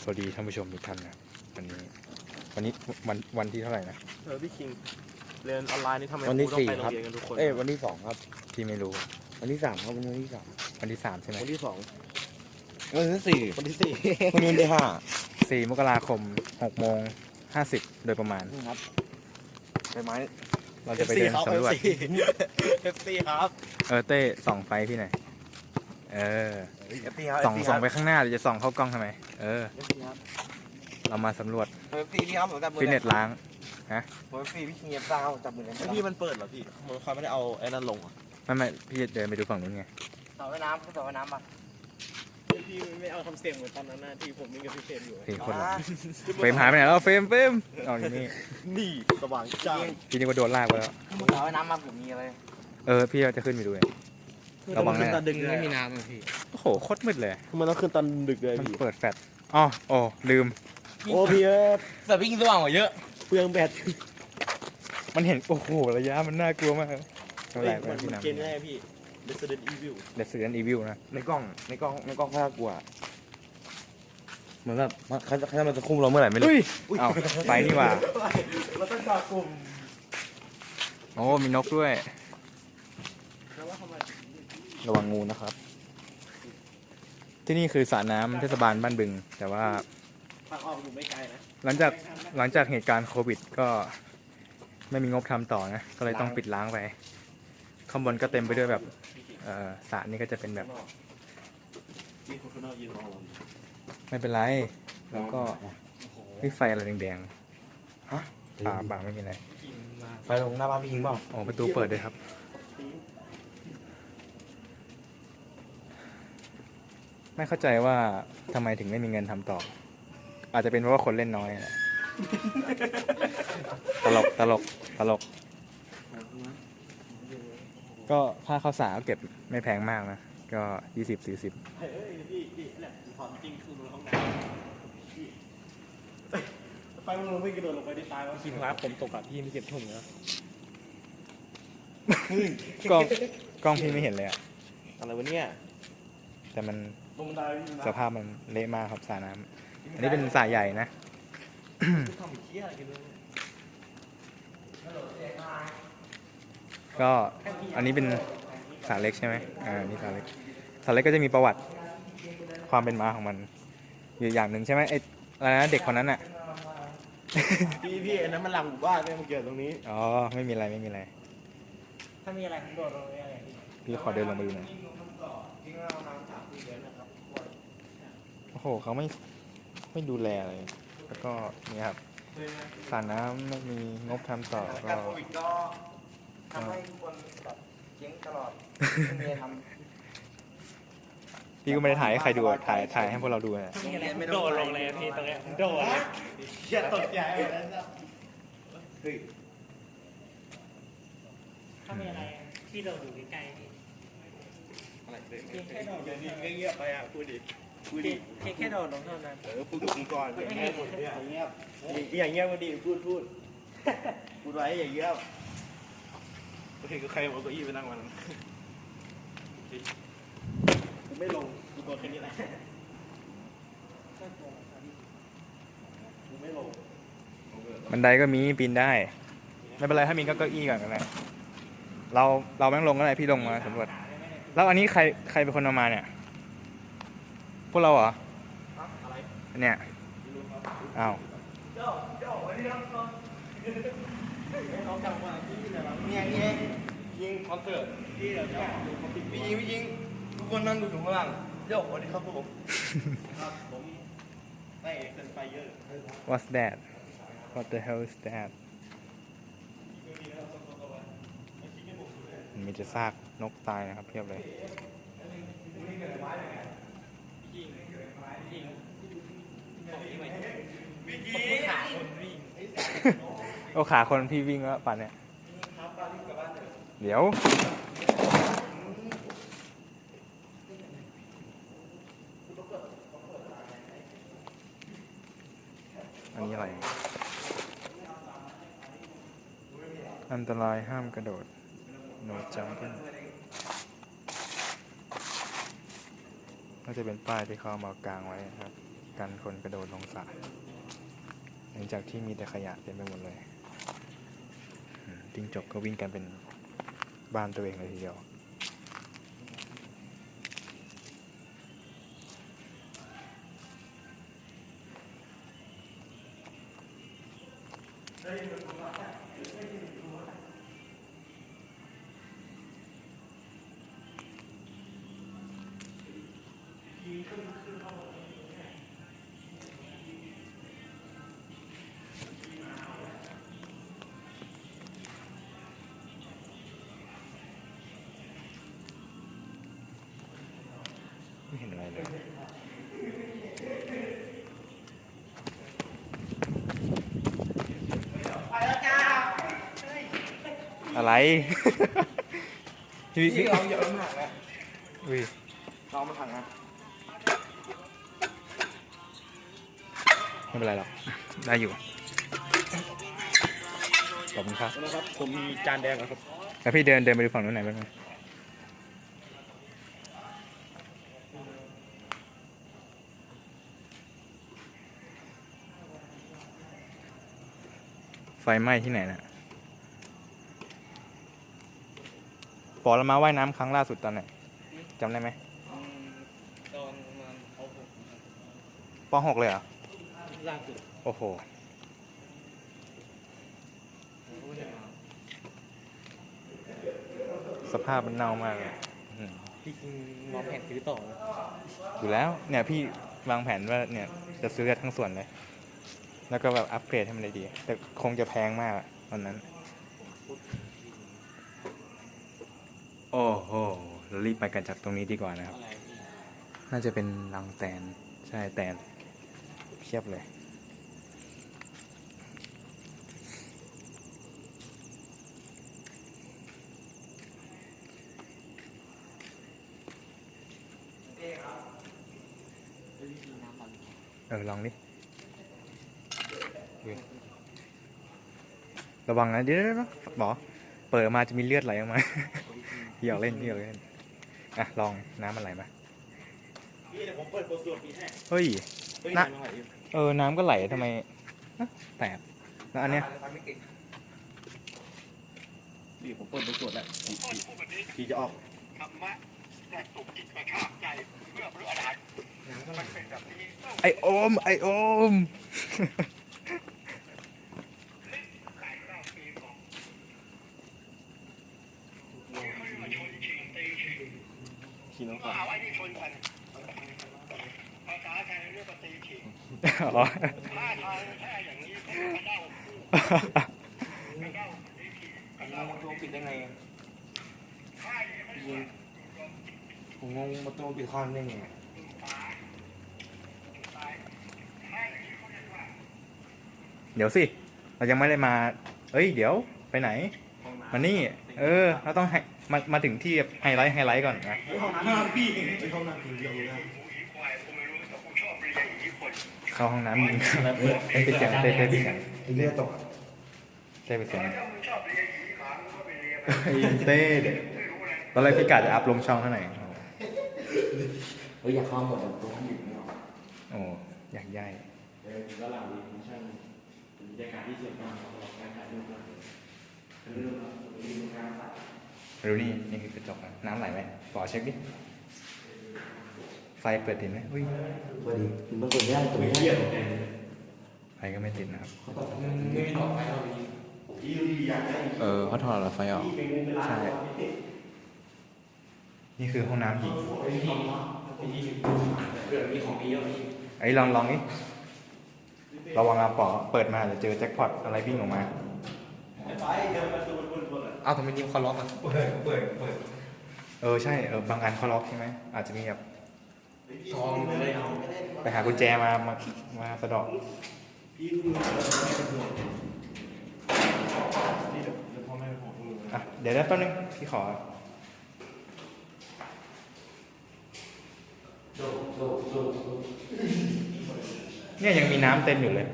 สวัสดีท่านผู้ชมทุกท่านนะครับวันนี้ วันนี้วันวันที่เท่าไหร่นะ เออพี่คิงเรียนออนไลน์นี่ทำไมวันที่ครูต้องไปสี่โรครังบเรียนกันทุกคนเอ้ยวันที่สองครับ พี่ไม่รู้ วันที่สามครับวันนี้วันที่สามวันที่สามใช่ไหมวันที่สองวันที่สี่วันที่สี่วันนี้วันที่ห้าสี่มกราคมหกโมงห้าสิบโดยประมาณ นี่ครับใบไม้เราจะไปเดินสำรวจ เอฟซีครับเออเต้ส่องไฟพี่หน่อย เออเอฟซีครับส่องส่องไปข้างหน้าหรือจะส่องเข้ากล้องทำไม เออ เอฟซีครับเรามาสำรวจเอฟซีพี่ครับผมจับมือฟิตเนสล้างเอฟซีพี่คิงเอฟซ่าครับผมจับมือกันไอพี่มันเปิดเหรอพี่มันคอยไม่ได้เอาไอ้นั่นลงอะไม่ไม่พี่จะเดินไปดูฝั่งนู้นไงสระว่ายน้ำคือสระว่ายน้ำป่ะพี่ไม่เอาทำเสียงเหมือนตอนนั้นนะที่ผมมีกับพี่เชนอยู่สี่คนละเฟรมหายไปไหนแล้วเฟรมเฟรมเอาอยู่นี่นี่สว่างจ้าพี่นึกว่าโดนลากไปแล้วสระว่ายน้ำมาผมมีอะไรเออพี่จะขึ้นไปดูเอง ระวังนะตอนดึกเลยไม่มีน้ำเลยพี่โอ้โหโคตรมืดเลยมันต้องขึ้นตอนดึกเลยมันพี่เปิดแฟลชอ๋อโอ้ลืม โอ้พี่เอ้ยแต่พี่คิงสว่างกว่าเยอะเปลืองแบตมันเห็นโอ้โหระยะมันน่ากลัวมากเท่าไหร่เหมือนพี่เกมนำแน่พี่ Resident Evil เดสเซนอีวิวนะในกล้องในกล้องในกล้องน่ากลัวเหมือนแบบเขาจะเขาจะมาจะคุมเราเมื่อไหร่ไม่รู้อุ้ยเอาไปนี่หว่าเราต้องจับกลุ่มโอ้มีนกด้วย แล้วว่าทำไม ระวังงูนะครับ ที่นี่คือสระน้ำเทศบาลบ้านบึง แต่ว่า ทางออกอยู่ไม่ไกลนะหลังจากหลังจากเหตุการณ์โควิดก็ไม่มีงบทำต่อนะ ก็เลยต้องปิดล้างไป ข้างบนก็เต็มไปด้วยแบบเอ่อสระนี่ก็จะเป็นแบบมีคนข้างนอกยืนรอเราไม่เป็นไร แล้วก็วิไฟอะไรแดงฮะๆป่าป่าไม่มีอะไร ไปลงหน้าบ้านพี่คิงเปล่าโอ้ประตูเปิดด้วยครับ ไม่เข้าใจว่าทำไมถึงไม่มีเงินทำต่อ อาจจะเป็นเพราะว่าคนเล่นน้อยแหละตลกตลกตลก ก็ค่าข้าวสารก็เก็บไม่แพงมากนะ ก็ยี่สิบสี่สิบไปมึงลงไม่กระโดดลงไปที่ตายวะคิงครับผมตกกับพี่ไม่เก็บถุงนะกล้องกล้องพี่ไม่เห็นเลยอะอะไรวะเนี่ยแต่มัน ลงบันไดพี่นะสภาพมันเละมากครับสระน้ำอันนี้เป็นสระใหญ่นะ ทำเชี่ยอะไรกันเนี่ยก็อันนี้เป็นสระเล็กใช่ไหมอ่านี่สระเล็กสระเล็กก็จะมีประวัติความเป็นมาของมันอยู่อย่างหนึ่งใช่ไหมไอ้อะไรนะเด็กคนนั้นอะ พี่พี่อันนั้นมันหลังหมู่บ้านเนี่ยมันเกิดตรงนี้ อ๋อไม่มีอะไรไม่มีอะไร ถ้ามีอะไรผมโดดลงไปอะไรพี่พี่ขอเดินลงไปดูหน่อย โอ้โหเขาไม่ไม่ดูแลเลย แล้วก็นี่ครับสระน้ำไม่มีงบทำต่อก็ การโควิดก็ทำให้ทุกคนแบบเจ๊งตลอดไม่มีอะไรทำ พี่ก็ไม่ได้ถ่ายให้ใครดูอะถ่ายถ่ายให้พวกเราดูนะโดดลงเลยพี่ตรงเนี้ยโดดเลยอย่าตกใจเลยนะเฮ้ยถ้ามีอะไรที่เราอยู่ใกล้ๆนี่อะไรเนี่ยแค่โดดอย่างนี้เงียบๆไปอะพูดดิพูด เพีดิยงเพียงแค่โดดลงเท่านั้น เออพูดกับกูก่อนอย่างเงียบอย่างเงียบอย่างเงียบมาดิพูดพูดพูดไว้อย่างเงียบโอเคก็ใครเอาเก้าอี้ไปนั่งมันกูไม่ลงกูตัวแค่นี้แหละกูไม่ลงบันไดก็มีปีนได้ ไม่เป็นไรถ้ามีก็เก้าอี้ก่อนก็ได้เราเราไม่ต้องลงก็ได้พี่ลงมาสำรวจแล้วอันนี้ใครใครเป็นคนเอามาเนี่ยพ วกเราเหรอเนี่ยอ้าวเนี่ยเนี่ยยิงคอนเสิร์ตพี่ยิงพี่ยิงทุกคนนั่งดูอยู่ข้างล่างโยกสวัสดีครับผมครับผมได้เซนไฟเยอร์ What's that What the hell is that มีแต่ซากนกตายนะครับเพียบเลย โอ้ขาคนพี่วิ่งแล้วป่านเนี่ยเดี๋ยว อันนี้อะไร อันตรายห้ามกระโดด no jumping ก็จะเป็นป้ายที่เขาเอามากางไว้นะครับ กันคนกระโดดลงสระหลังจากที่มีแต่ขยะเต็มไปหมดเลยจิ้งจกก็วิ่งกันเป็นบ้านตัวเองเลยทีเดียวได้ อะไรเลยอะไรพี่พี่พี่เราเยอะมากนะอุ้ยเรามาถังนะไม่เป็นไรหรอก ได้อยู่ ขอบคุณครับ นะครับ ผมมีจานแดงแล้วครับ แล้วพี่เดินเดินไปดูฝั่งนู้นหน่อยบ้างไหม ฟไหม้ที่ไหนน่ะปอเรามาว่ายน้ำครั้งล่าสุดตอนไหนจำได้ไหมตอนมันเขาผมปหกเลยเหรอล่าสุดโอ้โหสภาพมันเน่ามากเลยอืมพี่จริงมองแผนซื้อต่อนะอยู่แล้วเนี่ยพี่วางแผนว่าเนี่ยจะซื้อทั้งส่วนเลย แล้วก็แบบอัปเกรดให้มันได้ดี แต่คงจะแพงมากอะตอนนั้น โอ้โหเรารีบไปกันจากตรงนี้ดีกว่านะครับอะไรพี่น่าจะเป็นรังแตน ใช่แตนเพียบเลย เออ ลองดิดู ระวังนะเดี๋ยวๆๆบอกเปิดออกมาจะมีเลือดไหลออกมาพี่อยากเล่นพี่อยากเล่นอะลองน้ำมันไหลมาพี่เดี๋ยวผมเปิดโปรสูตรพี่ให้เฮ้ยเฮ้ยน่ะน้ำอะไรอยู่เออน้ำก็ไหลทำไมฮะแปลกแล้วอันเนี้ยพี่ผมเปิดโปรสูตรแล้วพี่พี่พี่จะออกไอโอมไอโอม ขี่น้องก่อน อ๋อเราประตูปิดได้ไงอะยิงผมงงประตูปิดข้างได้ไงเดี๋ยวสิ เรายังไม่ได้มา เอ้ย เดี๋ยวไปไหน มานี่ เออ เราต้องให้มามาถึงที่ไฮไลท์ไฮไลท์ก่อนนะห้องน้ำพี่ไปห้องน้ำพี่เดียวนะ เข้าห้องน้ำยิงเต้นไปเสียงเต้นเต้นไปเสียงไอ้เลือดตกเต้นไปเสียงเฮ้ยเต้เด็กตอนแรกพี่กาจะอัพลงช่องเท่าไหร่เฮ้ยอยากเข้าหมดแต่ตัวอยู่ไม่ออกโอ้อยากย่ายเออแล้วหลังนี้ผมช่างบรรยากาศที่สวยงามของเราการถ่ายรูปมากเลยถ่ายรูปแล้วมีลูกค้าถ่ายดูนี่นี่คือกระจกอะน้ำไหลไหมปอเช็คดิ ไฟเปิดติดไหมอุ้ยพอดีมันกดไม่ได้ตัวไม่เยี่ยได้มเลยไฟก็ไม่ติดนะครับ ไม่มีหลอดไฟเราดีพี่พี่อยากได้เออเขาถอดหลอดไฟออกพี่เป็นงูเป็นล้านใช่ นี่คือห้องน้ำหญิงเรื่องมีของมีเยอะพี่ไอ้ยลองลองนี่ระวังอาปอเปิดมาจะเจอแจ็คพอตอะไรวิ่งออกมาไฟเดินประตูบนบนอะอ้าวทำไมยิงเขาล็อกอะเปิดเปิดเปิดเออใช่เออบางอันเขาล็อกใช่ไหมอาจจะมีแบบ ทองเลยเอาไปหากุญแจมามามาสะเดอกพี่ดูไม่เป็นห่วงพี่เดี๋ยวเดี๋ยวพ่อแม่เป็นห่วงมืออะเดี๋ยวได้แป๊บนึงพี่ขอ เนี่ยยังมีน้ำเต็มอยู่เลย